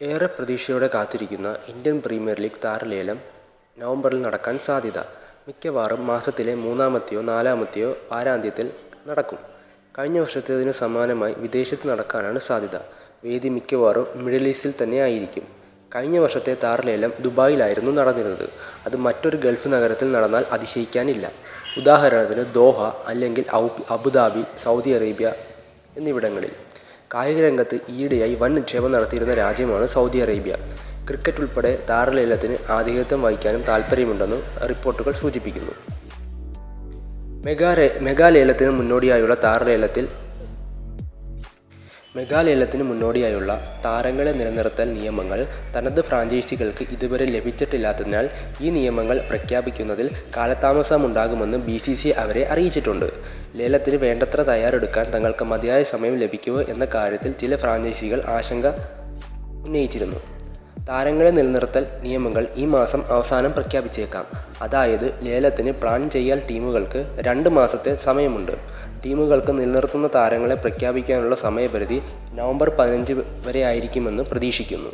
ഏറെ പ്രതീക്ഷയോടെ കാത്തിരിക്കുന്ന ഇന്ത്യൻ പ്രീമിയർ ലീഗ് താരലേലം നവംബറിൽ നടക്കാൻ സാധ്യത. മിക്കവാറും മാസത്തിലെ മൂന്നാമത്തെയോ നാലാമത്തെയോ വാരാന്ത്യത്തിൽ നടക്കും. കഴിഞ്ഞ വർഷത്തേതിന് സമാനമായി വിദേശത്ത് നടക്കാനാണ് സാധ്യത. വേദി മിക്കവാറും മിഡിൽ ഈസ്റ്റിൽ തന്നെ ആയിരിക്കും. കഴിഞ്ഞ വർഷത്തെ താരലേലം ദുബായിലായിരുന്നു നടന്നിരുന്നത്. അത് മറ്റൊരു ഗൾഫ് നഗരത്തിൽ നടന്നാൽ അതിശയിക്കാനില്ല. ഉദാഹരണത്തിന് ദോഹ അല്ലെങ്കിൽ അബുദാബി സൗദി അറേബ്യ എന്നിവിടങ്ങളിൽ. കായിക രംഗത്ത് ഈയിടെയായി വൻ നിക്ഷേപം നടത്തിയിരുന്ന രാജ്യമാണ് സൗദി അറേബ്യ. ക്രിക്കറ്റ് ഉൾപ്പെടെ താരലേലത്തിന് ആധിപത്യം വഹിക്കാനും താൽപ്പര്യമുണ്ടെന്ന് റിപ്പോർട്ടുകൾ സൂചിപ്പിക്കുന്നു. മെഗാ മെഗാലേലത്തിന് മുന്നോടിയായുള്ള താരലേലത്തിൽ മെഗാലേലത്തിന് മുന്നോടിയായുള്ള താരങ്ങളെ നിലനിർത്തൽ നിയമങ്ങൾ തനത് ഫ്രാഞ്ചൈസികൾക്ക് ഇതുവരെ ലഭിച്ചിട്ടില്ലാത്തതിനാൽ ഈ നിയമങ്ങൾ പ്രഖ്യാപിക്കുന്നതിൽ കാലതാമസമുണ്ടാകുമെന്ന് ബി സി സി അവരെ അറിയിച്ചിട്ടുണ്ട്. ലേലത്തിന് വേണ്ടത്ര തയ്യാറെടുക്കാൻ തങ്ങൾക്ക് മതിയായ സമയം ലഭിക്കുമോ എന്ന കാര്യത്തിൽ ചില ഫ്രാഞ്ചൈസികൾ ആശങ്ക ഉന്നയിച്ചിരുന്നു. താരങ്ങളെ നിലനിർത്തൽ നിയമങ്ങൾ ഈ മാസം അവസാനം പ്രഖ്യാപിച്ചേക്കാം. അതായത് ലേലത്തിന് പ്ലാൻ ചെയ്യാൻ ടീമുകൾക്ക് രണ്ട് മാസത്തെ സമയമുണ്ട്. ടീമുകൾക്ക് നിലനിർത്തുന്ന താരങ്ങളെ പ്രഖ്യാപിക്കാനുള്ള സമയപരിധി നവംബർ പതിനഞ്ച് വരെയായിരിക്കുമെന്ന് പ്രതീക്ഷിക്കുന്നു.